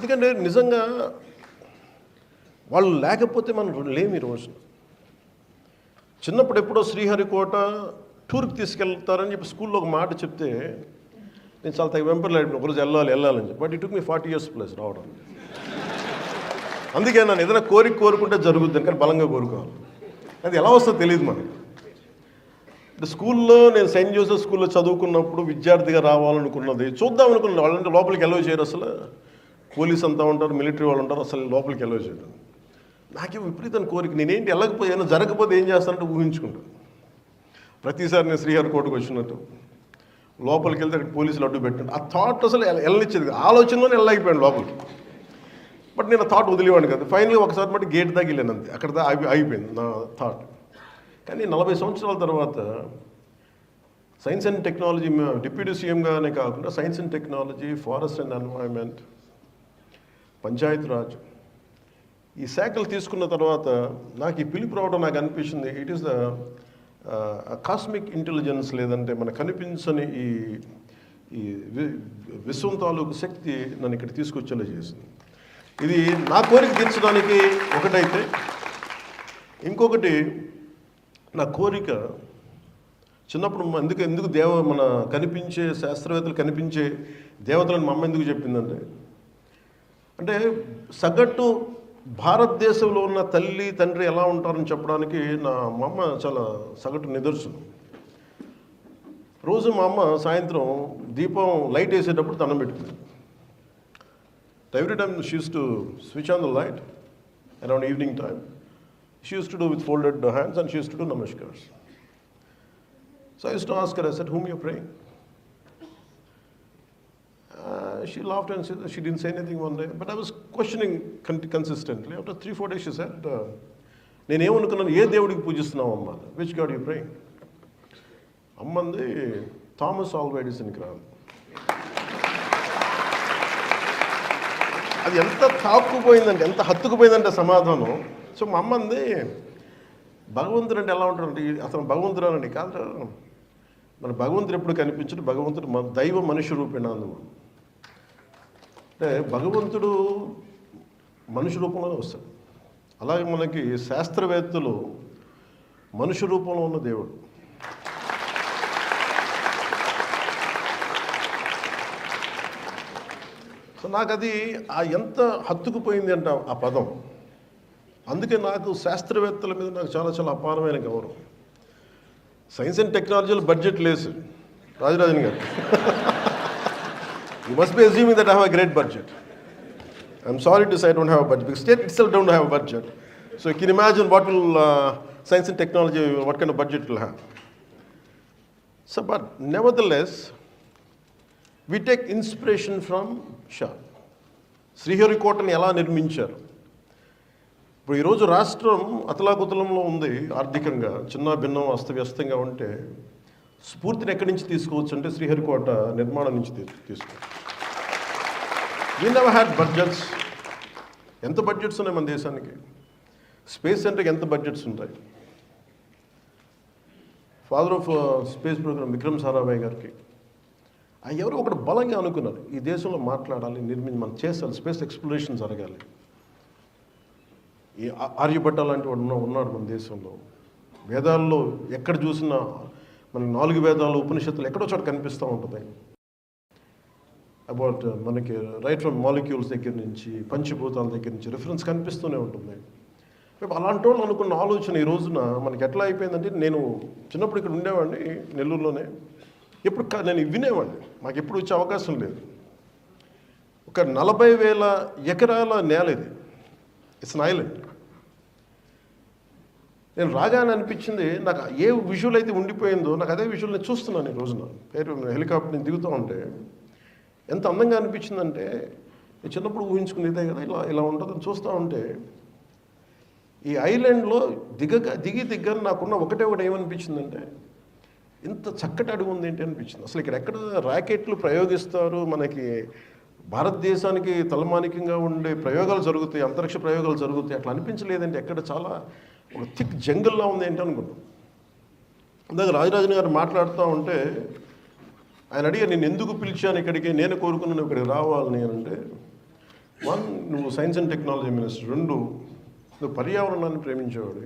ఎందుకంటే నిజంగా వాళ్ళు లేకపోతే మనం లేము ఈ రోజున చిన్నప్పుడు ఎప్పుడో శ్రీహరికోట టూర్కి తీసుకెళ్తారని చెప్పి స్కూల్లో ఒక మాట చెప్తే నేను చాలా తగ్గ అయిపోయిన ఒకరోజు వెళ్ళాలి వెళ్ళాలని చెప్పి. But it me forty years plus రావడం. అందుకే నన్ను ఏదైనా కోరిక కోరుకుంటే జరుగుద్ది కానీ బలంగా కోరుకోవాలి. అది ఎలా వస్తుందో తెలియదు మనకి. అంటే స్కూల్లో నేను సెయింట్ జోసెఫ్ స్కూల్లో చదువుకున్నప్పుడు విద్యార్థిగా రావాలనుకున్నది చూద్దాం అనుకున్నాను వాళ్ళంటే లోపలికి ఎలవ్ చేయరు అసలు. పోలీస్ అంతా ఉంటారు మిలిటరీ వాళ్ళు ఉంటారు అసలు లోపలికి ఎలవ్ నాకే విపరీతం కోరిక నేనేంటి వెళ్ళకపోతే జరగకపోతే ఏం చేస్తానంటే ఊహించుకుంటాను ప్రతిసారి నేను శ్రీహరికోటకు వచ్చినట్టు లోపలికి వెళ్తే అక్కడ పోలీసులు అడ్డు పెట్టండి ఆ థాట్ అసలు వెళ్ళనిచ్చేది కాదు. ఆలోచనలోనే వెళ్ళలేకపోయాను లోపలికి. బట్ నేను ఆ థాట్ వదిలేవాడిని కదా. ఫైనల్గా ఒకసారి మట్టి గేట్ దాకా వెళ్ళాను అంతే. అక్కడ దా నా థాట్ కానీ నలభై సంవత్సరాల తర్వాత సైన్స్ అండ్ టెక్నాలజీ డిప్యూటీ సీఎంగానే కాకుండా science and technology forest and environment panchayat Raj. ఈ శాఖలు తీసుకున్న తర్వాత నాకు ఈ పిలుపు రావడం నాకు అనిపించింది. It is the cosmic intelligence లేదంటే మనకు కనిపించని ఈ ఈ వి- విశ్వం తాలూకు శక్తి నన్ను ఇక్కడ తీసుకొచ్చేలా చేసింది. ఇది నా కోరిక తీర్చడానికి ఒకటైతే ఇంకొకటి నా కోరిక చిన్నప్పుడు ఎందుకు ఎందుకు దేవ మన కనిపించే శాస్త్రవేత్తలు కనిపించే దేవతలను మా అమ్మ ఎందుకు చెప్పిందంటే అంటే సగటు భారతదేశంలో ఉన్న తల్లి తండ్రి ఎలా ఉంటారని చెప్పడానికి నా మా అమ్మ చాలా సగటు నిదర్శనం. రోజు మా అమ్మ సాయంత్రం దీపం లైట్ వేసేటప్పుడు దండం పెట్టుకుంది. Every time she's to switch on the light around evening time she used to do with folded hands and she's to do namaskars so I to ask her I said whom you praying she laughed and said she didn't say anything one day. But I was questioning con- consistently. After three, four days, she said, uh, నేనేమనుకున్నాను ఏ దేవుడికి పూజిస్తున్నావు అమ్మ? Which God you praying అమ్మంది Thomas Alva ఎడిసన్కి రాదు అది ఎంత తాక్కుపోయిందంటే ఎంత హత్తుకుపోయిందంటే సమాధానం. సో మా అమ్మంది భగవంతుడు అంటే ఎలా ఉంటాడంటే అతను భగవంతుడు అనండి కాదు మన భగవంతుడు ఎప్పుడు కనిపించడు. భగవంతుడు మన దైవ మనుష్య రూపేణ అందుకోండి అంటే భగవంతుడు మనిషి రూపంలోనే వస్తాడు. అలాగే మనకి శాస్త్రవేత్తలు మనుష్య రూపంలో ఉన్న దేవుడు. సో నాకు అది ఆ ఎంత హత్తుకుపోయింది అంట ఆ పదం. అందుకే నాకు శాస్త్రవేత్తల మీద నాకు చాలా చాలా అపారమైన గౌరవం. సైన్స్ అండ్ టెక్నాలజీలో బడ్జెట్ లేదు రాజరాజన్ గారు. You must be assuming that have a great budget I'm sorry to say don't have budget because state itself don't have budget so you can imagine what will science and technology what kind budget will have so but nevertheless we take inspiration from Shah శ్రీహరికోటని ఎలా నిర్మించారు? ఇప్పుడు ఈరోజు రాష్ట్రం అతలాకుతలంలో ఉంది ఆర్థికంగా చిన్న భిన్నం అస్తవ్యస్తంగా ఉంటే స్ఫూర్తిని ఎక్కడి నుంచి తీసుకోవచ్చు అంటే శ్రీహరికోట నిర్మాణం నుంచి తీసుకోవచ్చు. వీ నెవర్ హ్యాడ్ బడ్జెట్స్ ఎంత బడ్జెట్స్ ఉన్నాయి మన దేశానికి? స్పేస్ సెంటర్కి ఎంత బడ్జెట్స్ ఉంటాయి? Father of space program Vikram Sarabhai గారికి. ఆయన ఎవరో ఒకటి బలంగా అనుకున్నారు ఈ దేశంలో మాట్లాడాలి నిర్మించి మనం చేస్తారు స్పేస్ ఎక్స్ప్లోరేషన్ జరగాలి. ఈ ఆర్యభట్ట లాంటి వాడు ఉన్నాడు మన దేశంలో. వేదాల్లో ఎక్కడ చూసినా మన నాలుగు వేదాలు ఉపనిషత్తులు ఎక్కడో చోట కనిపిస్తూ ఉంటుంది. అబౌట్ uh, మనకి రైట్ ఫ్రమ్ మాలిక్యూల్స్ దగ్గర నుంచి పంచభూతాల దగ్గర నుంచి రిఫరెన్స్ కనిపిస్తూనే ఉంటుంది. రేపు అలాంటి వాళ్ళు అనుకున్న ఆలోచన ఈ రోజున మనకి ఎట్లా అయిపోయిందంటే నేను చిన్నప్పుడు ఇక్కడ ఉండేవాడిని నెల్లూరులోనే. ఎప్పుడు నేను వినేవాడిని. మాకు ఎప్పుడు వచ్చే అవకాశం లేదు. ఒక నలభై వేల ఎకరాల నేల ఇది. ఇట్స్ అన్ ఐలాండ్ నేను రాగానే అనిపించింది. నాకు ఏ విజువల్ అయితే ఉండిపోయిందో నాకు అదే విజువల్ నేను చూస్తున్నాను ఈ రోజున. పేరు హెలికాప్టర్ దిగుతూ ఉంటే ఎంత అందంగా అనిపించిందంటే నేను చిన్నప్పుడు ఊహించుకునేదే కదా ఇలా ఇలా ఉంటుందని చూస్తూ ఉంటే ఈ ఐలాండ్లో దిగక దిగి దిగ్గని నాకున్న ఒకటే ఒకటి ఏమనిపించిందంటే ఇంత చక్కటి అడుగు ఉంది ఏంటి అనిపించింది. అసలు ఇక్కడ ఎక్కడ ర్యాకెట్లు ప్రయోగిస్తారు? మనకి భారతదేశానికి తలమానికంగా ఉండే ప్రయోగాలు జరుగుతాయి అంతరిక్ష ప్రయోగాలు జరుగుతాయి అట్లా అనిపించలేదంటే ఎక్కడ చాలా ఒక థిక్ జంగిల్లా ఉంది ఏంటి అనుకున్నాం ఇందాక రాజరాజన్ గారు మాట్లాడుతూ ఉంటే ఆయన అడిగా నేను ఎందుకు పిలిచాను ఇక్కడికి? నేను కోరుకున్నాను ఇక్కడికి రావాలని అంటే వన్ నువ్వు సైన్స్ అండ్ టెక్నాలజీ మినిస్టర్. రెండు నువ్వు పర్యావరణాన్ని ప్రేమించేవాడు